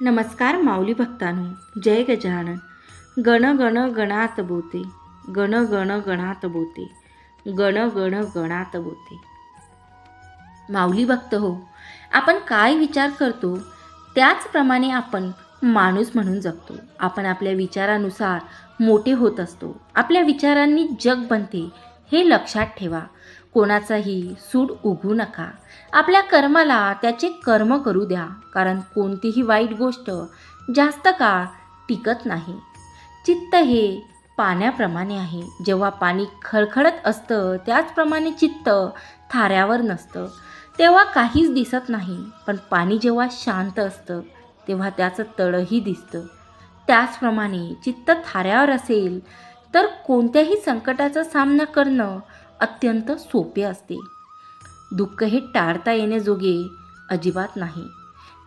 नमस्कार माऊली भक्तांनो जय गजानन. गण गण गणात बोते गण गण गणात बोते गण गण गणात बोते. माऊली भक्त हो आपण काय विचार करतो? त्याचप्रमाणे आपण माणूस म्हणून जगतो. आपण आपल्या विचारानुसार मोठे होत असतो. आपल्या विचारांनी जग बनते. हे लक्षात ठेवा. कोणाचाही सूड उगू नका. आपल्या कर्माला त्याचे कर्म करू द्या कारण कोणतीही वाईट गोष्ट जास्त काळ टिकत नाही. चित्त हे पाण्याप्रमाणे आहे. जेव्हा पाणी खळखळत असतं त्याचप्रमाणे चित्त थाऱ्यावर नसतं. तेव्हा काहीच दिसत नाही पण पाणी जेव्हा शांत असतं तेव्हा त्याचं तळही दिसतं. त्याचप्रमाणे चित्त थाऱ्यावर असेल तर कोणत्याही संकटाचा सामना करणं अत्यंत सोपे असते. दुःख हे टाळता येण्याजोगे अजिबात नाही.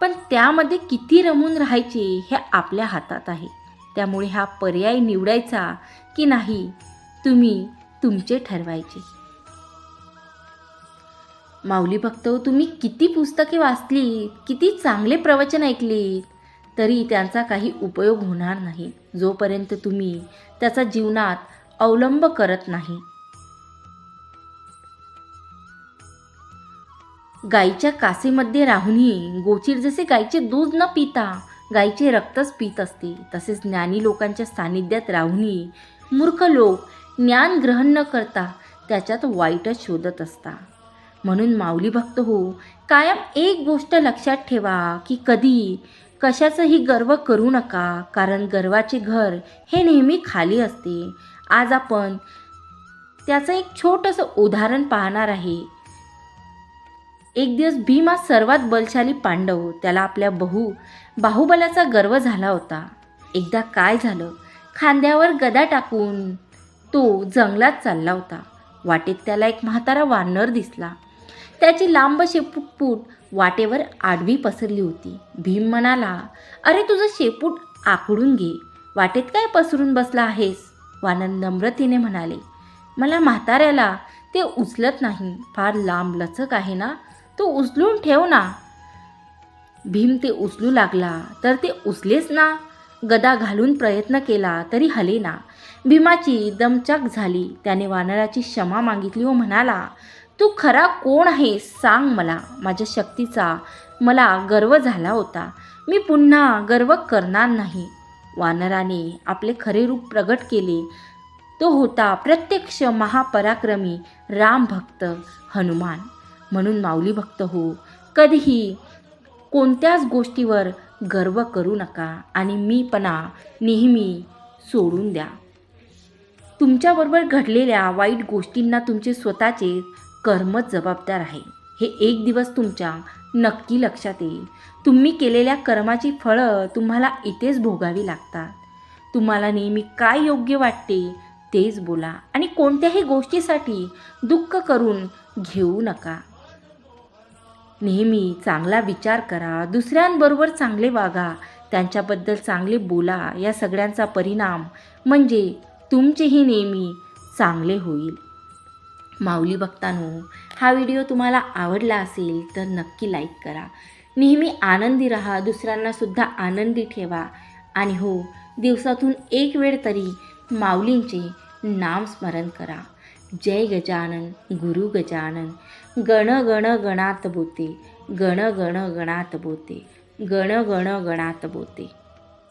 पण त्यामध्ये किती रमून राहायचे हे आपल्या हातात आहे. त्यामुळे हा पर्याय निवडायचा की नाही तुम्ही तुमचे ठरवायचे. माऊली भक्त हो, तुम्ही किती पुस्तके वाचली किती चांगले प्रवचन ऐकलीत तरी त्यांचा काही उपयोग होणार नाही. जोपर्यंत तुम्ही त्याचा जीवनात अवलंब करत नाही. गाईच्या कासेमध्ये राहूनही गोचीर जसे गाईचे दूध न पिता गाईचे रक्तच पित असते. तसेच ज्ञानी लोकांच्या सानिध्यात राहूनही मूर्ख लोक ज्ञान ग्रहण न करता त्याच्यात वाईटच शोधत असता. म्हणून माऊली भक्त हो कायम एक गोष्ट लक्षात ठेवा की कधी कशाचंही गर्व करू नका कारण गर्वाचे घर हे नेहमी खाली असते. आज आपण त्याचं एक छोटंसं उदाहरण पाहणार आहे. एक दिवस भीम हा सर्वात बलशाली पांडव त्याला आपल्या बहु बाहुबलाचा गर्व झाला होता. एकदा काय झालं? खांद्यावर गदा टाकून तो जंगलात चालला होता. वाटेत त्याला एक म्हातारा वानर दिसला. त्याची लांब शेपूटपूट वाटेवर आडवी पसरली होती. भीम म्हणाला अरे तुझं शेपूट आकडून घे. वाटेत काय पसरून बसला आहेस? वानर नम्रतेने म्हणाले मला म्हाताऱ्याला ते उचलत नाही. फार लांब लचक आहे ना? तो उचलून ठेव ना. भीम ते उचलू लागला. तर ते उचलेच ना? गदा घालून प्रयत्न केला तरी हले ना. भीमाची दमचाक झाली. त्याने वानराची क्षमा मागितली व म्हणाला तू खरा कोण आहे सांग मला. माझ्या शक्तीचा मला गर्व झाला होता. मी पुन्हा गर्व करणार नाही. वानराने आपले खरे रूप प्रगट केले. तो होता प्रत्यक्ष महापराक्रमी राम भक्त हनुमान. म्हणून माऊली भक्त हो कधीही कोणत्याच गोष्टीवर गर्व करू नका आणि मीपणा नेहमी सोडून द्या. तुमच्याबरोबर घडलेल्या वाईट गोष्टींना तुमचे स्वतःचे कर्मच जबाबदार आहे. हे एक दिवस तुमच्या नक्की लक्षात येईल. तुम्ही केलेल्या कर्माची फळं तुम्हाला इथेच भोगावी लागतात. तुम्हाला नेहमी काय योग्य वाटते तेच बोला आणि कोणत्याही गोष्टीसाठी दुःख करून घेऊ नका. नेहमी चांगला विचार करा दुसऱ्यांबरोबर चांगले वागा त्यांच्याबद्दल चांगले बोला या सगळ्यांचा परिणाम म्हणजे तुमचेही नेहमी चांगले होईल. माऊली बघतानो हा व्हिडिओ तुम्हाला आवडला असेल तर नक्की लाईक करा. नेहमी आनंदी राहा दुसऱ्यांनासुद्धा आनंदी ठेवा. आणि हो दिवसातून एक वेळ तरी माऊलींचे नामस्मरण करा. जय गजानन गुरु गजानन. गण गण गणात बोते. गण गण गणात बोते. गण गण गणात बोते.